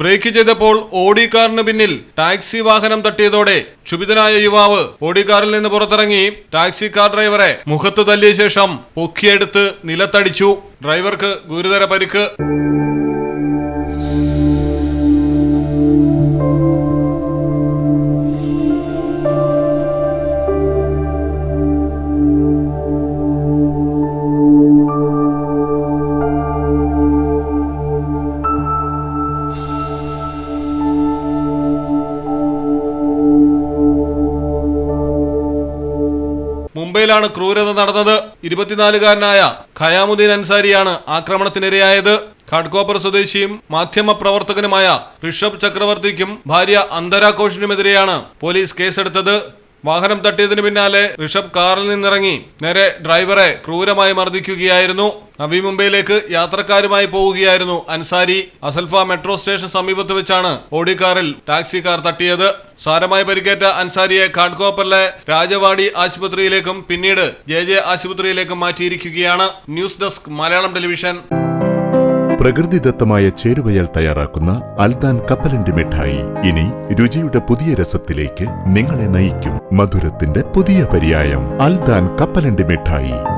Break ചെയ്തപ്പോൾ ഓടി കാറിന് പിന്നിൽ ടാക്സി വാഹനം തട്ടിയതോടെ ക്ഷുഭിതനായ യുവാവ് ഓടി കാറിൽ നിന്ന് പുറത്തിറങ്ങി ടാക്സി കാർ ഡ്രൈവറെ മുഖത്ത് തല്ലിയ ശേഷം പൊക്കിയെടുത്ത് നിലത്തടിച്ചു. ഡ്രൈവർക്ക് ഗുരുതര പരിക്ക്. മുംബൈയിലാണ് ക്രൂരത നടന്നത്. ഇരുപത്തിനാലുകാരനായ ഖയാമുദ്ദീൻ അൻസാരിയാണ് ആക്രമണത്തിനിരയായത്. ഖാഡ്കോപ്പർ സ്വദേശിയും മാധ്യമ പ്രവർത്തകനുമായ ഋഷഭ് ചക്രവർത്തിക്കും ഭാര്യ അന്തരാഘോഷിനുമെതിരെയാണ് പോലീസ് കേസെടുത്തത്. വാഹനം തട്ടിയതിനു പിന്നാലെ ഋഷഭ് കാറിൽ നിന്നിറങ്ങി. നേരെ ഡ്രൈവറെ ക്രൂരമായി മർദ്ദിക്കുകയായിരുന്നു. നവി മുംബൈയിലേക്ക് യാത്രക്കാരുമായി പോവുകയായിരുന്നു അൻസാരി. അസൽഫ മെട്രോ സ്റ്റേഷൻ സമീപത്ത് വെച്ചാണ് ഓടിക്കാറിൽ കാറിൽ ടാക്സി കാർ തട്ടിയത്. സാരമായി പരിക്കേറ്റ അൻസാരിയെ കാൺകോപ്പറിലെ രാജവാടി ആശുപത്രിയിലേക്കും പിന്നീട് ജെ ആശുപത്രിയിലേക്കും മാറ്റിയിരിക്കുകയാണ്. News desk Malayalam television. പ്രകൃതിദത്തമായ ചേരുവയാൽ തയ്യാറാക്കുന്ന അൽദാൻ കപ്പലണ്ടി മിഠായി. ഇനി രുചിയുടെ പുതിയ രസത്തിലേക്ക് നിങ്ങളെ നയിക്കും മധുരത്തിന്റെ പുതിയ പര്യായം. അൽദാൻ കപ്പലണ്ടി മിഠായി.